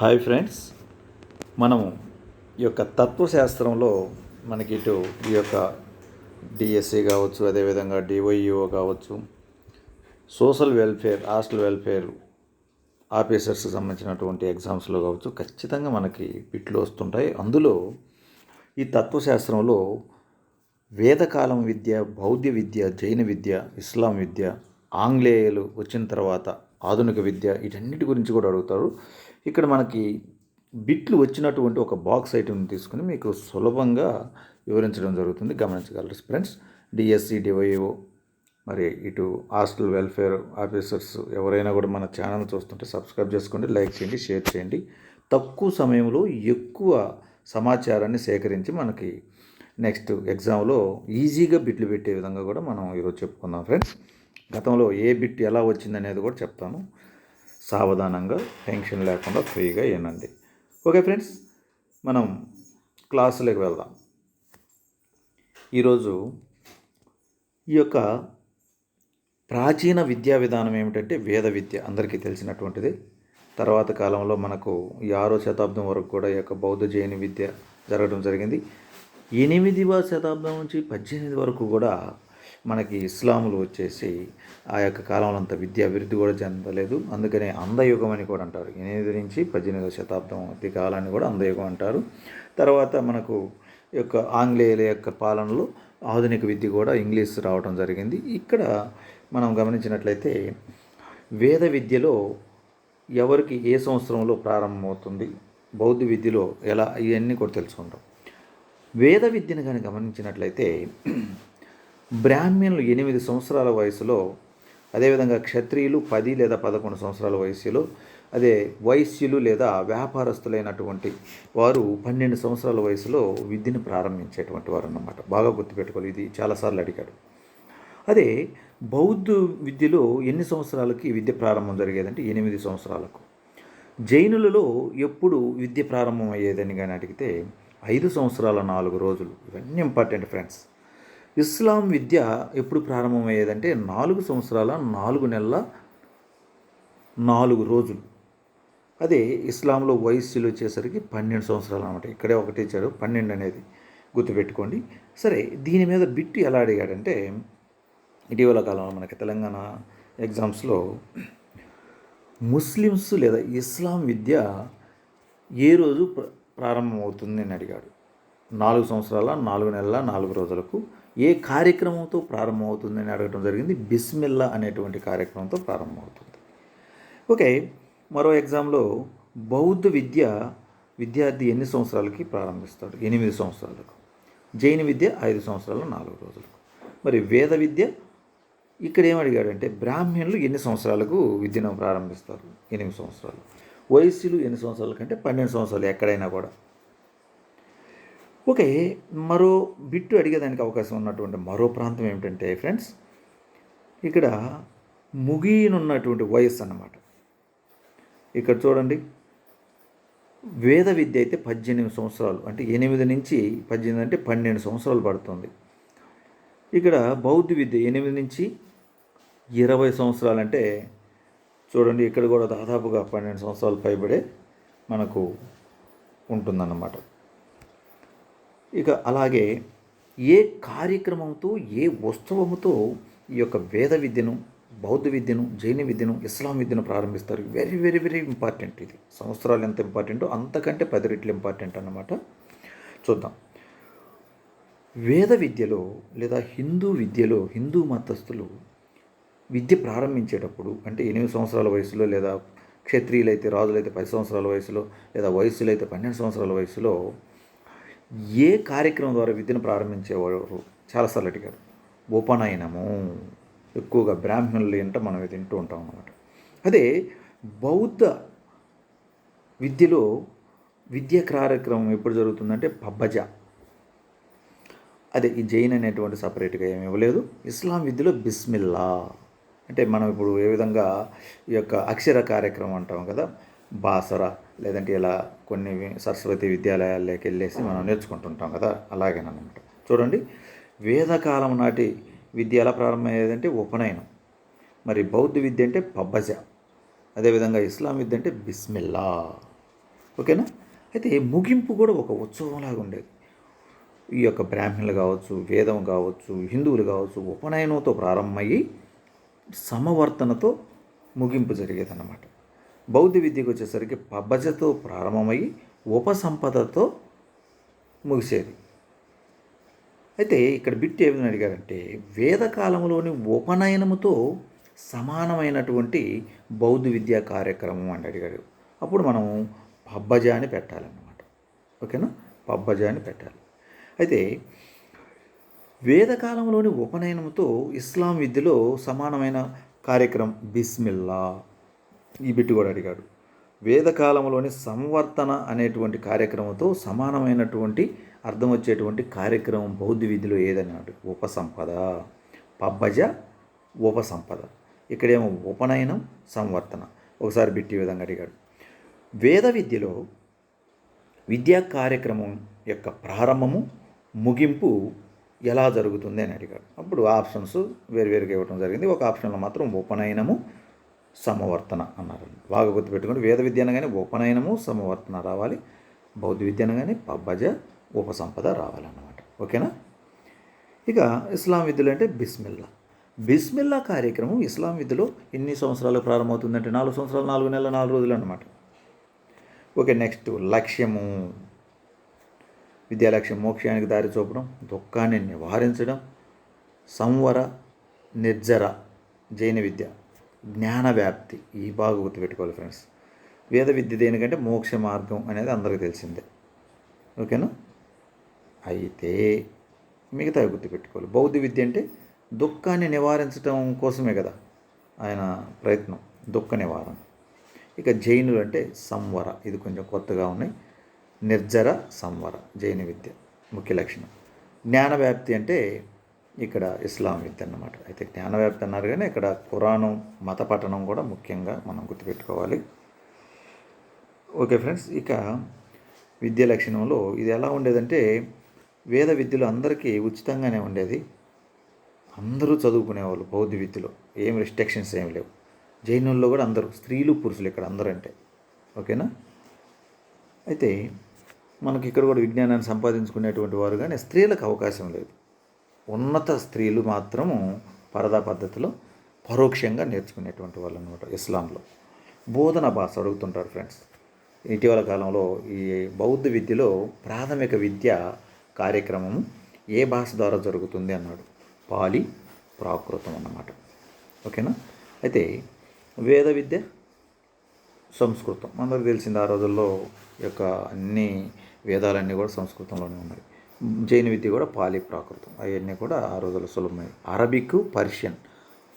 Hi friends. మనము ఈ యొక్క తత్వశాస్త్రంలో మనకి ఇటు ఈ యొక్క డిఎస్సి కావచ్చు అదేవిధంగా డివైఈఓ కావచ్చు సోషల్ వెల్ఫేర్ హాస్టల్ వెల్ఫేర్ ఆఫీసర్స్కి సంబంధించినటువంటి ఎగ్జామ్స్లో కావచ్చు ఖచ్చితంగా మనకి బిట్లు వస్తుంటాయి. అందులో ఈ తత్వశాస్త్రంలో వేదకాలం విద్య బౌద్ధ విద్య జైన విద్య ఇస్లాం విద్య ఆంగ్లేయులు వచ్చిన తర్వాత ఆధునిక విద్య వీటన్నిటి గురించి కూడా అడుగుతారు. ఇక్కడ మనకి బిట్లు వచ్చినటువంటి ఒక బాక్స్ ఐటెం తీసుకుని మీకు సులభంగా వివరించడం జరుగుతుంది. గమనించగలరు. ఫ్రెండ్స్ డిఎస్సి డివైఓ మరి ఇటు హాస్టల్ వెల్ఫేర్ ఆఫీసర్స్ ఎవరైనా కూడా మన ఛానల్ చూస్తుంటే సబ్స్క్రైబ్ చేసుకోండి లైక్ చేయండి షేర్ చేయండి. తక్కువ సమయంలో ఎక్కువ సమాచారాన్ని సేకరించి మనకి నెక్స్ట్ ఎగ్జామ్లో ఈజీగా బిట్లు పెట్టే విధంగా కూడా మనం ఈరోజు చెప్పుకుందాం. ఫ్రెండ్స్ గతంలో ఏ బిట్ ఎలా వచ్చిందనేది కూడా చెప్తాను. సావధానంగా టెన్షన్ లేకుండా ఫ్రీగా వినండి ఓకే ఫ్రెండ్స్ మనం క్లాసులోకి వెళ్దాం. ఈరోజు ఈ యొక్క ప్రాచీన విద్యా విధానం ఏమిటంటే వేద విద్య అందరికీ తెలిసినటువంటిది. తర్వాత కాలంలో మనకు ఈ ఆరో శతాబ్దం వరకు కూడా ఈ యొక్క బౌద్ధ జైన విద్య జరగడం జరిగింది. ఎనిమిదవ శతాబ్దం నుంచి పద్దెనిమిది వరకు కూడా మనకి ఇస్లాములు వచ్చేసి ఆ యొక్క కాలంలో అంత విద్య అభివృద్ధి కూడా చెందలేదు. అందుకనే అందయుగం అని కూడా అంటారు. ఎనిమిది నుంచి పద్దెనిమిదవ శతాబ్దం మధ్య కాలాన్ని కూడా అందయుగం అంటారు. తర్వాత మనకు యొక్క ఆంగ్లేయుల యొక్క పాలనలో ఆధునిక విద్య కూడా ఇంగ్లీష్ రావడం జరిగింది. ఇక్కడ మనం గమనించినట్లయితే వేద విద్యలో ఎవరికి ఏ సంవత్సరంలో ప్రారంభమవుతుంది? బౌద్ధ విద్యలో ఎలా? ఇవన్నీ కూడా తెలుసుకుంటాం. వేద విద్యను కానీ గమనించినట్లయితే బ్రాహ్మణులు ఎనిమిది సంవత్సరాల వయసులో అదేవిధంగా క్షత్రియులు పది లేదా పదకొండు సంవత్సరాల వయసులో అదే వైశ్యులు లేదా వ్యాపారస్తులైనటువంటి వారు పన్నెండు సంవత్సరాల వయసులో విద్యను ప్రారంభించేటువంటి వారు అన్నమాట. బాగా గుర్తుపెట్టుకోవాలి. ఇది చాలాసార్లు అడిగాడు. అదే బౌద్ధ విద్యలో ఎన్ని సంవత్సరాలకి విద్య ప్రారంభం జరిగేదంటే ఎనిమిది సంవత్సరాలకు. జైనులలో ఎప్పుడు విద్య ప్రారంభం అయ్యేదని కానీ అడిగితే ఐదు సంవత్సరాల నాలుగు రోజులు. ఇవన్నీ ఇంపార్టెంట్ ఫ్రెండ్స్ ఇస్లాం విద్య ఎప్పుడు ప్రారంభమయ్యేదంటే నాలుగు సంవత్సరాల నాలుగు నెలల నాలుగు రోజులు. అదే ఇస్లాంలో వయస్సులు వచ్చేసరికి పన్నెండు సంవత్సరాలు అనమాట ఇక్కడే ఒకటి ఇచ్చాడు పన్నెండు అనేది గుర్తుపెట్టుకోండి. సరే దీని మీద బిట్టు ఎలా అడిగాడంటే ఇటీవల కాలంలో మనకి తెలంగాణ ఎగ్జామ్స్లో ముస్లిమ్స్ లేదా ఇస్లాం విద్య ఏ రోజు ప్ర ప్రారంభమవుతుంది అని అడిగాడు. నాలుగు సంవత్సరాల నాలుగు నెలల నాలుగు రోజులకు ఏ కార్యక్రమంతో ప్రారంభమవుతుందని అడగడం జరిగింది. బిస్మిల్లా అనేటువంటి కార్యక్రమంతో ప్రారంభమవుతుంది. ఓకే మరో ఎగ్జామ్లో బౌద్ధ విద్య విద్యార్థి ఎన్ని సంవత్సరాలకి ప్రారంభిస్తాడు? ఎనిమిది సంవత్సరాలకు. జైన విద్య ఐదు సంవత్సరాలు నాలుగు రోజులకు. మరి వేద విద్య? ఇక్కడ ఏం అడిగాడంటే బ్రాహ్మణులు ఎన్ని సంవత్సరాలకు విద్యను ప్రారంభిస్తారు? ఎనిమిది సంవత్సరాలు. వయస్సులు ఎన్ని సంవత్సరాల కంటే పన్నెండు సంవత్సరాలు ఎక్కడైనా కూడా. ఓకే మరో బిట్టు అడిగేదానికి అవకాశం ఉన్నటువంటి మరో ప్రాంతం ఏమిటంటే ఫ్రెండ్స్ ఇక్కడ ముగియనున్నటువంటి వయస్సు అన్నమాట. ఇక్కడ చూడండి వేద విద్య అయితే పద్దెనిమిది సంవత్సరాలు అంటే ఎనిమిది నుంచి పద్దెనిమిది అంటే పన్నెండు సంవత్సరాలు పడుతుంది. ఇక్కడ బౌద్ధ విద్య ఎనిమిది నుంచి ఇరవై సంవత్సరాలు అంటే చూడండి ఇక్కడ కూడా దాదాపుగా పన్నెండు సంవత్సరాలు పైబడే మనకు ఉంటుందన్నమాట. ఇక అలాగే ఏ కార్యక్రమంతో ఏ ఉత్సవముతో ఈ యొక్క వేద విద్యను బౌద్ధ విద్యను జైన విద్యను ఇస్లాం విద్యను ప్రారంభిస్తారు? వెరీ వెరీ వెరీ ఇంపార్టెంట్ ఇది. సంవత్సరాలు ఎంత ఇంపార్టెంటో అంతకంటే పది రెట్లు ఇంపార్టెంట్ అన్నమాట. చూద్దాం. వేద విద్యలో లేదా హిందూ విద్యలో హిందూ మతస్థులు విద్య ప్రారంభించేటప్పుడు అంటే ఎనిమిది సంవత్సరాల వయసులో లేదా క్షత్రియులైతే రాజులైతే పది సంవత్సరాల వయసులో లేదా వయసులైతే పన్నెండు సంవత్సరాల వయసులో ఏ కార్యక్రమం ద్వారా విద్యను ప్రారంభించేవారు? చాలాసార్లు అడిగారు. ఉపనయనము ఎక్కువగా బ్రాహ్మణులు ఏంటో మనం తింటూ ఉంటాం అన్నమాట. అదే బౌద్ధ విద్యలో విద్యా కార్యక్రమం ఎప్పుడు జరుగుతుందంటే పబ్బజ. అదే ఈ జైన్ అనేటువంటి సపరేట్గా ఏమి ఇవ్వలేదు. ఇస్లాం విద్యలో బిస్మిల్లా. అంటే మనం ఇప్పుడు ఏ విధంగా ఈ యొక్క అక్షర కార్యక్రమం అంటాం కదా బాసరా. లేదంటే ఇలా కొన్ని సరస్వతి విద్యాలయాల్లోకి వెళ్ళేసి మనం నేర్చుకుంటుంటాం కదా అలాగేనమాట చూడండి వేదకాలం నాటి విద్య ఎలా ప్రారంభమయ్యేదంటే ఉపనయనం. మరి బౌద్ధ విద్య అంటే పబ్బజ అదేవిధంగా ఇస్లాం విద్య అంటే బిస్మిల్లా. ఓకేనా? అయితే ముగింపు కూడా ఒక ఉత్సవంలాగా ఉండేది. ఈ యొక్క బ్రాహ్మణులు కావచ్చు వేదం కావచ్చు హిందువులు కావచ్చు ఉపనయనంతో ప్రారంభమయ్యి సమవర్తనతో ముగింపు జరిగేదన్నమాట. బౌద్ధ విద్యకు వచ్చేసరికి పబ్బజతో ప్రారంభమయ్యి ఉపసంపదతో ముగిసేది. అయితే ఇక్కడ బిట్ ఏమని అడిగారంటే వేదకాలంలోని ఉపనయనముతో సమానమైనటువంటి బౌద్ధ విద్యా కార్యక్రమం అని అడిగాడు. అప్పుడు మనం పబ్బజ అని పెట్టాలన్నమాట. ఓకేనా? పబ్బజ అని పెట్టాలి. అయితే వేదకాలంలోని ఉపనయనంతో ఇస్లాం విద్యలో సమానమైన కార్యక్రమం బిస్మిల్లా ఈ బిట్టు కూడా అడిగాడు. వేదకాలంలోని సంవర్తన అనేటువంటి కార్యక్రమంతో సమానమైనటువంటి అర్థం వచ్చేటువంటి కార్యక్రమం బౌద్ధ విద్యలో ఏదన్నాడు? ఉపసంపద. పబ్బజ ఉపసంపద. ఇక్కడేమో ఉపనయనం సంవర్తన. ఒకసారి బిట్టి విధంగా అడిగాడు. వేద విద్యలో విద్యా కార్యక్రమం యొక్క ప్రారంభము ముగింపు ఎలా జరుగుతుంది అని అడిగాడు. అప్పుడు ఆప్షన్స్ వేరువేరుగా ఇవ్వడం జరిగింది. ఒక ఆప్షన్లో మాత్రం ఉపనయనము సమవర్తన అన్నారు. బాగా గుర్తుపెట్టుకోండి వేద విద్య అనగానే ఉపనయనము సమవర్తన రావాలి. బౌద్ధ విద్య అనగానే పబ్బజ ఉపసంపద రావాలన్నమాట. ఓకేనా? ఇక ఇస్లాం విద్యలు అంటే బిస్మిల్లా. బిస్మిల్లా కార్యక్రమం ఇస్లాం విద్యలో ఎన్ని సంవత్సరాలు ప్రారంభమవుతుందంటే నాలుగు సంవత్సరాలు నాలుగు నెలల నాలుగు రోజులు అన్నమాట ఓకే నెక్స్ట్ లక్ష్యము. విద్యా లక్ష్యం మోక్షానికి దారి చూపడం దుఃఖాన్ని నివారించడం సంవర నిర్జర జైన విద్య. జ్ఞాన వ్యాప్తి ఈ బాగా గుర్తుపెట్టుకోవాలి ఫ్రెండ్స్. వేద విద్య దేనికంటే మోక్ష మార్గం అనేది అందరికీ తెలిసిందే. ఓకేనా? అయితే మిగతా గుర్తుపెట్టుకోవాలి. బౌద్ధ విద్య అంటే దుఃఖాన్ని నివారించడం కోసమే కదా ఆయన ప్రయత్నం. దుఃఖ నివారణ. ఇక జైనులు అంటే సంవర. ఇది కొంచెం కొత్తగా ఉన్నాయి. నిర్జర సంవర. జైన విద్య. ముఖ్య లక్షణం. జ్ఞాన వ్యాప్తి అంటే ఇక్కడ ఇస్లాం విద్య అన్నమాట. అయితే జ్ఞానవ్యాప్తి అన్నారు కానీ ఇక్కడ ఖురాను మత పఠనం కూడా ముఖ్యంగా మనం గుర్తుపెట్టుకోవాలి. ఓకే ఫ్రెండ్స్ ఇక విద్య లక్షణంలో ఇది ఎలా ఉండేదంటే వేద విద్యలో అందరికీ ఉచితంగానే ఉండేది. అందరూ చదువుకునేవాళ్ళు బౌద్ధ విద్యలో. ఏం రిస్ట్రిక్షన్స్ ఏం లేవు. జైనుల్లో కూడా అందరూ స్త్రీలు పురుషులు ఇక్కడ అందరూ అంటే ఓకేనా? అయితే మనకి ఇక్కడ కూడా విజ్ఞానాన్ని సంపాదించుకునేటువంటి వారు కానీ స్త్రీలకు అవకాశం లేదు. ఉన్నత స్త్రీలు మాత్రము పరదా పద్ధతిలో పరోక్షంగా నేర్చుకునేటువంటి వాళ్ళు అనమాట ఇస్లాంలో. బోధన భాష అడుగుతుంటారు ఫ్రెండ్స్. ఇటీవల కాలంలో ఈ బౌద్ధ విద్యలో ప్రాథమిక విద్య కార్యక్రమము ఏ భాష ద్వారా జరుగుతుంది అన్నాడు. పాలి ప్రాకృతం అన్నమాట. ఓకేనా? అయితే వేద విద్య సంస్కృతం. అందరికి తెలిసింది ఆ రోజుల్లో యొక్క అన్ని వేదాలన్నీ కూడా సంస్కృతంలోనే ఉన్నాయి. జైన విద్య కూడా పాలి ప్రాకృతం. అవన్నీ కూడా ఆ రోజుల్లో సులభమై. Arabic Persian.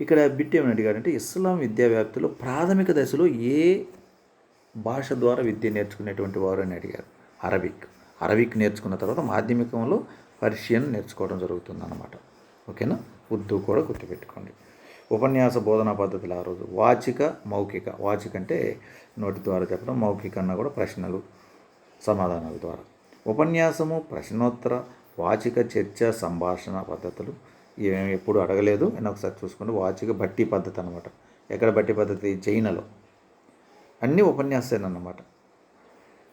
ఇక్కడ బిట్ ఏమని అడిగాడంటే ఇస్లాం విద్యా వ్యాప్తిలో ప్రాథమిక దశలో ఏ భాష ద్వారా విద్య నేర్చుకునేటువంటి వారు అని అడిగారు. అరబిక్. అరబిక్ నేర్చుకున్న తర్వాత మాధ్యమికంలో పర్షియన్ నేర్చుకోవడం జరుగుతుందన్నమాట. ఓకేనా? ఉర్దూ కూడా గుర్తుపెట్టుకోండి. ఉపన్యాస బోధనా పద్ధతులు ఆ రోజు. వాచిక మౌఖిక. వాచిక అంటే నోటి ద్వారా చెప్పడం మౌఖిక అన్న కూడా ప్రశ్నలు సమాధానాల ద్వారా. ఉపన్యాసము ప్రశ్నోత్తర వాచిక చర్చ సంభాషణ పద్ధతులు ఇవేమి ఎప్పుడు అడగలేదు. నేను ఒకసారి చూసుకుంటే వాచిక బట్టి పద్ధతి అనమాట ఎక్కడ బట్టి పద్ధతి? చైనాలో. అన్నీ ఉపన్యాసాలన్నమాట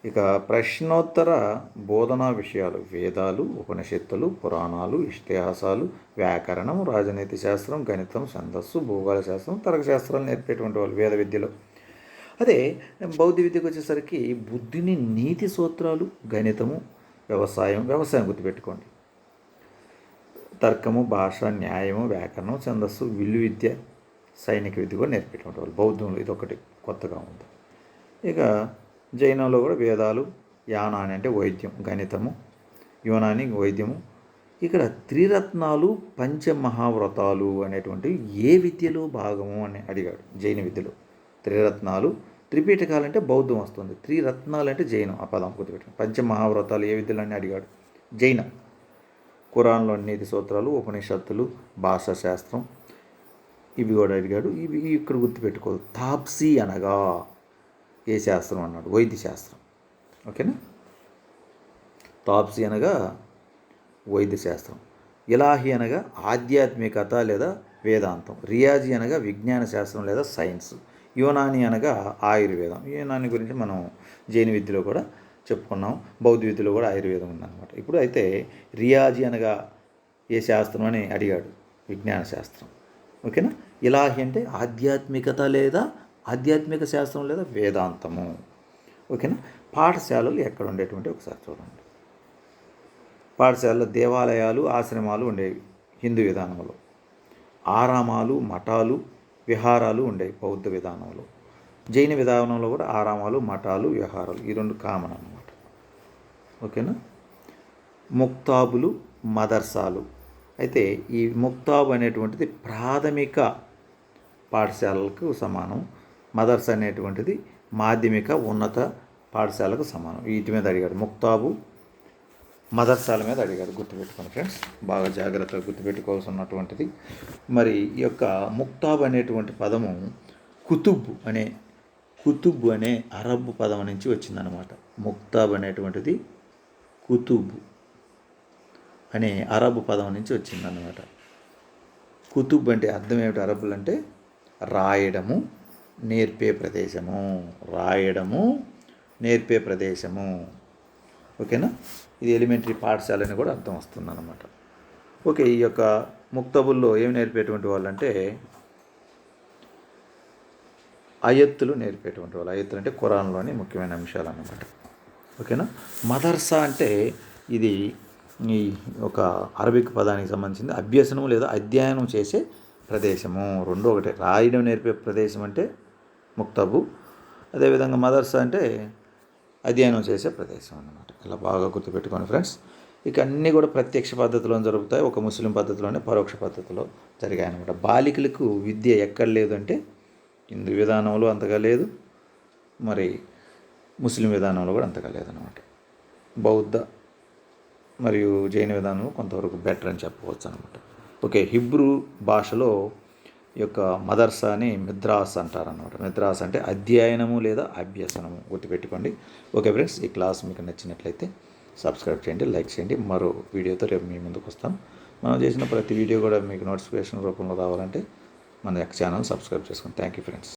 ఇక ప్రశ్నోత్తర బోధనా విషయాలు వేదాలు ఉపనిషత్తులు పురాణాలు ఇతిహాసాలు వ్యాకరణం రాజనీతి శాస్త్రం గణితం ఛందస్సు భూగోళ శాస్త్రం తర్కశాస్త్రాలు నేర్పేటువంటి వాళ్ళు వేద విద్యలో. అదే బౌద్ధ విద్యకు వచ్చేసరికి బుద్ధిని నీతి సూత్రాలు గణితము వ్యవసాయం వ్యవసాయం గుర్తుపెట్టుకోండి. తర్కము భాష న్యాయము వ్యాకరణం ఛందస్సు విల్లు విద్య సైనిక విద్య కూడా నేర్పేటువంటి వాళ్ళు బౌద్ధంలో ఇది ఒకటి కొత్తగా ఉంది. ఇక జైనంలో కూడా వేదాలు యానాని అంటే వైద్యం గణితము యోనాని వైద్యము. ఇక్కడ త్రిరత్నాలు పంచమహావ్రతాలు అనేటువంటివి ఏ విద్యలో భాగము అని అడిగాడు జైన విద్యలో. త్రిరత్నాలు త్రిపీఠకాలు అంటే బౌద్ధం వస్తుంది. త్రిరత్నాలు అంటే జైనం ఆ పదం గుర్తుపెట్టండి పంచ మహావ్రతాలు ఏ విద్యలు అడిగాడు? జైన. ఖురాన్లో నీతి సూత్రాలు ఉపనిషత్తులు భాషా శాస్త్రం ఇవి కూడా అడిగాడు. ఇవి ఇక్కడ గుర్తుపెట్టుకో తాప్సీ అనగా ఏ శాస్త్రం అన్నాడు? వైద్య శాస్త్రం. ఓకేనా? తాప్సీ అనగా వైద్య శాస్త్రం. ఇలాహి అనగా ఆధ్యాత్మికత లేదా వేదాంతం. రియాజీ అనగా విజ్ఞాన శాస్త్రం లేదా సైన్స్. యోనాని అనగా ఆయుర్వేదం. యోనాని గురించి మనం జైన విద్యలో కూడా చెప్పుకున్నాం. బౌద్ధ విద్యలో కూడా ఆయుర్వేదం ఉందన్నమాట. ఇప్పుడు అయితే రియాజీ అనగా ఏ శాస్త్రం అని అడిగాడు. విజ్ఞాన శాస్త్రం. ఓకేనా? ఇలాహి అంటే ఆధ్యాత్మికత లేదా ఆధ్యాత్మిక శాస్త్రం లేదా వేదాంతము. ఓకేనా? పాఠశాలలు ఎక్కడ ఉండేటువంటి ఒకసారి చూడండి. పాఠశాలలో దేవాలయాలు ఆశ్రమాలు ఉండేవి హిందూ విధానంలో. ఆరామాలు మఠాలు విహారాలు ఉండేవి బౌద్ధ విధానంలో. జైన విధానంలో కూడా ఆరామాలు మఠాలు విహారాలు ఈ రెండు కామన్ అన్నమాట. ఓకేనా? ముక్తాబులు మదర్సాలు. అయితే ఈ ముక్తాబు అనేటువంటిది ప్రాథమిక పాఠశాలలకు సమానం. మదర్స్ అనేటువంటిది మాధ్యమిక ఉన్నత పాఠశాలకు సమానం. వీటి మీద అడిగాడు. ముక్తాబు మదర్సాల మీద అడిగారు గుర్తుపెట్టుకోండి ఫ్రెండ్స్. బాగా జాగ్రత్తగా గుర్తుపెట్టుకోవాల్సి ఉన్నటువంటిది మరి ఈ యొక్క ముక్తాబ్ అనేటువంటి పదము కుతుబ్ అనే కుతుబ్ అనే అరబ్ పదం నుంచి వచ్చిందనమాట ముక్తాబ్ అనేటువంటిది కుతుబ్ అనే అరబ్ పదం నుంచి వచ్చిందనమాట కుతుబ్ అంటే అర్థం ఏమిటి అరబ్బులు అంటే రాయడము నేర్పే ప్రదేశము. రాయడము నేర్పే ప్రదేశము. ఓకేనా? ఇది ఎలిమెంటరీ పాఠశాల అని కూడా అర్థం వస్తుంది అనమాట ఓకే ఈ యొక్క ముక్తబుల్లో ఏమి నేర్పేటువంటి వాళ్ళంటే అయత్తులు నేర్పేటువంటి వాళ్ళు. అయత్తులు అంటే ఖురాన్లోని ముఖ్యమైన అంశాలు అన్నమాట ఓకేనా? మదర్సా అంటే ఇది ఈ ఒక అరబిక్ పదానికి సంబంధించింది. అభ్యసనం లేదా అధ్యయనం చేసే ప్రదేశము. రెండు ఒకటే. రాయడం నేర్పే ప్రదేశం అంటే ముక్తబు. అదేవిధంగా మదర్సా అంటే అధ్యయనం చేసే ప్రదేశం అన్నమాట. ఇలా బాగా గుర్తుపెట్టుకోండి ఫ్రెండ్స్. ఇక అన్నీ కూడా ప్రత్యక్ష పద్ధతిలో జరుగుతాయి. ఒక ముస్లిం పద్ధతిలోనే పరోక్ష పద్ధతిలో జరిగాయనమాట బాలికలకు విద్య ఎక్కడ లేదు అంటే హిందూ విధానంలో అంతగా లేదు. మరి ముస్లిం విధానంలో కూడా అంతగా లేదన్నమాట బౌద్ధ మరియు జైన విధానం కొంతవరకు బెటర్ అని చెప్పవచ్చు అనమాట ఓకే హిబ్రూ భాషలో యొక్క మదర్సాని మిద్రాస్ అంటారు అనమాట మిద్రాస్ అంటే అధ్యయనము లేదా అభ్యసనము. గుర్తుపెట్టుకోండి. ఓకే ఫ్రెండ్స్ ఈ క్లాస్ మీకు నచ్చినట్లయితే సబ్స్క్రైబ్ చేయండి లైక్ చేయండి. మరో వీడియోతో రేపు మీ ముందుకు వస్తాం. మనం చేసిన ప్రతి వీడియో కూడా మీకు నోటిఫికేషన్ రూపంలో రావాలంటే మన యొక్క ఛానల్ సబ్స్క్రైబ్ చేసుకోండి థ్యాంక్ యూ ఫ్రెండ్స్.